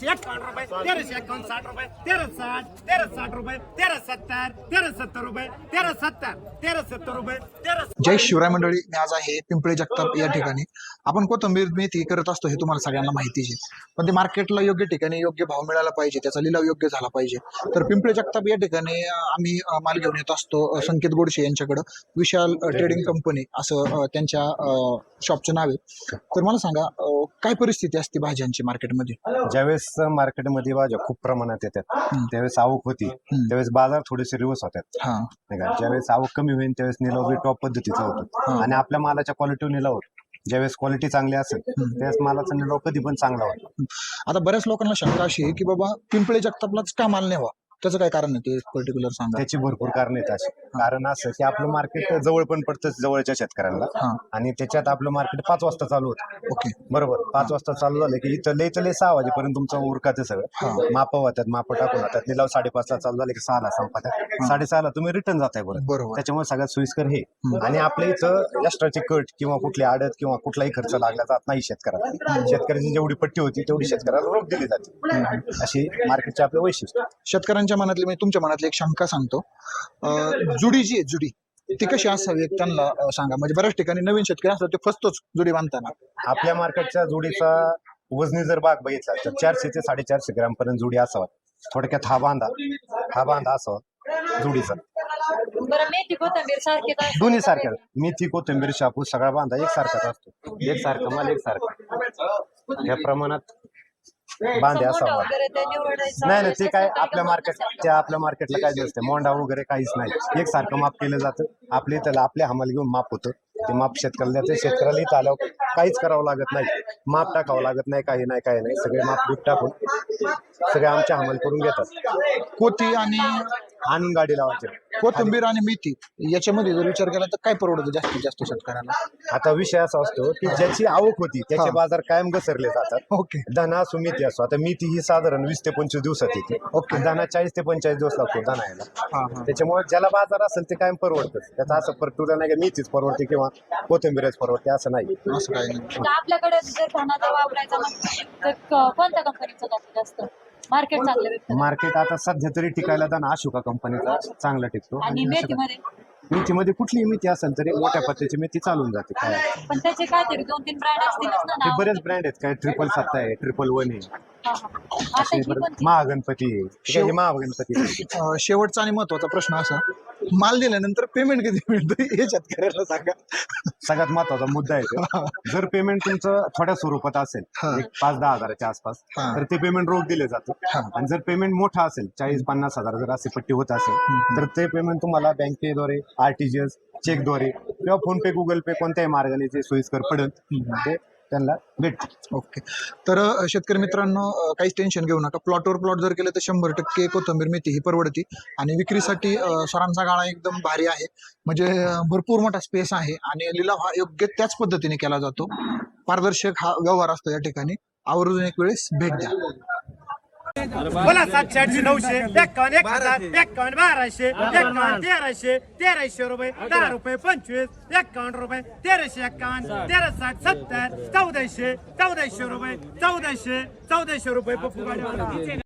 तेराशे एकावन्न रुपये तेराशे एकावन्न साठ रुपये तेरा साठ तेरा साठ रुपये तेरा सत्तर तेरा सत्तर रुपये तेरा सत्तर तेरा सत्तर रुपये तेरा जय शिवराय मंडळी मी आज आहे पिंपळे जगताप या ठिकाणी. आपण कोथंबीर मेथी करत असतो हे तुम्हाला सगळ्यांना माहितीच आहे. पण ते मार्केटला योग्य ठिकाणी योग्य भाव मिळाला पाहिजे त्याचा लिलाव योग्य झाला पाहिजे. तर पिंपळे जगताप या ठिकाणी आम्ही माल घेऊन येत असतो संकेत गोडशे यांच्याकडं. विशाल ट्रेडिंग कंपनी असं त्यांच्या शॉपचं नाव आहे. तर मला सांगा अं, काय परिस्थिती असते भाज्यांची मार्केटमध्ये? ज्यावेळेस मार्केटमध्ये भाज्या खूप प्रमाणात येतात. त्यावेळेस आवक होती त्यावेळेस बाजार थोडेसे रिवर्स होतात. हा. नाही का? ज्यावेळेस आवक कमी होईल त्यावेळेस निलाव बी टॉप पद्धतीचा होतो. आणि आपल्या मालाच्या क्वालिटीवर निलाव होतो. ज्यावेळेस क्वालिटी चांगली असेल त्यावेळेस मालाचा निलाव कधी पण चांगला होतो आता बऱ्याच लोकांना शंका अशी आहे की बाबा पिंपळे जगतापलाच का माल नेवा त्याचं काय कारण आहे? ते पर्टिक्युलर सांगा. त्याची भरपूर कारण आहेत अशी. कारण असं की आपलं मार्केट जवळ पण पडतं जवळच्या शेतकऱ्यांना. हा. आणि त्याच्यात आपलं मार्केट पाच वाजता चालू होतं. ओके. बरोबर. पाच वाजता चालू झालं की इथं लय तर लय सहा वाजेपर्यंत तुमचं उरकाचं सगळं. माप होतात माप टाकून होतात निलाव साडेपाचला चालू झाले की सहाला संपतात. साडेसहाला तुम्ही रिटर्न जाताय बरोबर बरोबर. त्याच्यामुळे सगळ्यात सोयीस्कर हे. आणि आपल्या इथं एक्स्ट्राची कट किंवा कुठली आडत किंवा कुठलाही खर्च लागला जात नाही शेतकऱ्याला. शेतकऱ्याची जेवढी पट्टी होती तेवढी शेतकऱ्याला रोख दिली जाते. अशी मार्केटचे आपले वैशिष्ट्य. शेतकऱ्यांच्या मनातली म्हणजे तुमच्या मनातली एक शंका सांगतो. जुडी जी आहे जुडी ती कशी असावी एक त्यांना सांगा. म्हणजे बऱ्याच ठिकाणी नवीन शेतकरी असतात ते फसतोच जुडी बांधताना. आपल्या मार्केटच्या जोडीचा वजनी जर भाग बघितला तर चारशे ते साडेचारशे ग्राम पर्यंत जोडी असावा. थोडक्यात हा बांधा हा बांधा असावा जोडीचा. दोन्ही सारख्या. मेथी कोथिंबीर शापूस सगळा बांधा एक सारखाच असतो. एक सारखा माल एक सारखा या प्रमाणात बांधे असं वगैरे ते निवडायचं नाही नाही ते काय आपल्या मार्केट. त्या आपल्या मार्केटला काय नसते मोंडा वगैरे काहीच नाही. एक सारखं माप केलं जातं. आपल्या इथं आपले हमाल घेऊन माप होतं. ते माप शेतकऱ्याला द्यायचं शेतकऱ्याला इथं आल्यावर काहीच करावं लागत नाही. माप टाकावं लागत नाही. काही नाही काही नाही. सगळे माप दूध टाकून सगळे आमच्या हमाल करून घेतात. कोथी आणि आणून गाडी लावायची. कोथिंबीर आणि मेथी याच्यामध्ये जर विचार केला तर काय परवडतं जास्तीत जास्त शेतकऱ्यांना आता विषय असा असतो की ज्याची आवक होती त्याचे हा. बाजार कायम घसरले जातात. ओके. धना असो मेथी असो. आता मेथी ही साधारण वीस ते पंचवीस दिवसात येते. ओके. धना चाळीस ते पंचेचाळीस दिवस लागतो धना यायला. हा हा. त्याच्यामुळे ज्याला बाजार असेल ते कायम परवडतं. त्याचा असं पर्टिक्युलर नाही की मेथीच परवडते किंवा कोथिंबीरच परवडते असं नाही. असं काही नाही. आपल्याकडे जर धनाचा वापरायचा म्हटलं तर क- कोणत्या कंपनीचं जास्तीत जास्त? मार्केट चांगलं मार्केट आता सध्या तरी टिकायला धना अशोका कंपनीचा चांगला टिकतो. आणि मेथीमध्ये? मेथीमध्ये कुठलीही मेथी असेल तरी मोठ्या पत्त्याची मेथी चालून जाते काय पण त्याचे काहीतरी दोन तीन ब्रँड असतीलच ना ते नाव. बरेच ब्रँड आहेत. काय ट्रिपल सत्ता आहे ट्रिपल वन आहे. हा, हा. आता असे ही बरेच- कोणती? महागणपती आहे. हे महागणपती आहे. अं, शेवटचा आणि महत्त्वाचा प्रश्न असा. माल दिल्यानंतर पेमेंट किती मिळतं हे शेतकऱ्याला सांगा सगळ्यात महत्त्वाचा मुद्दा आहे तो. जर पेमेंट तुमचं थोड्या स्वरूपात असेल हा. एक पाच दहा हजाराच्या आसपास हा. तर ते पेमेंट रोख दिले जातं हा. आणि जर पेमेंट मोठा असेल चाळीस पन्नास हजार जर असे पट्टी होत असेल तर ते पेमेंट तुम्हाला बँकेद्वारे आरटीजीएस चेकद्वारे किंवा फोन पे गुगल पे कोणत्याही मार्गाने जे सोयीस्कर पडेल ते त्यांना भेट ओके. तर शेतकरी मित्रांनो काहीच टेन्शन घेऊ नका. प्लॉटवर प्लॉट जर केलं तर शंभर टक्के कोथंबीर मेथी ही परवडती. आणि विक्रीसाठी सरांचा गाळा एकदम भारी आहे. म्हणजे भरपूर मोठा स्पेस आहे आणि लिलाव हा योग्य त्याच पद्धतीने केला जातो. पारदर्शक हा व्यवहार असतो या ठिकाणी. आवर्जून एक वेळेस भेट द्या. बोला सातशे आठशे नऊशे एक्कावन्न एक हजार एक्कावन्न बाराशे एक्कावन्न तेराशे तेराशे रुपये दहा रुपये पंचवीस एक्कावन्न रुपये तेराशे एक्कावन्न तेरा साठ सत्तर चौदाशे चौदाशे रुपये चौदाशे चौदाशे रुपये पप्पू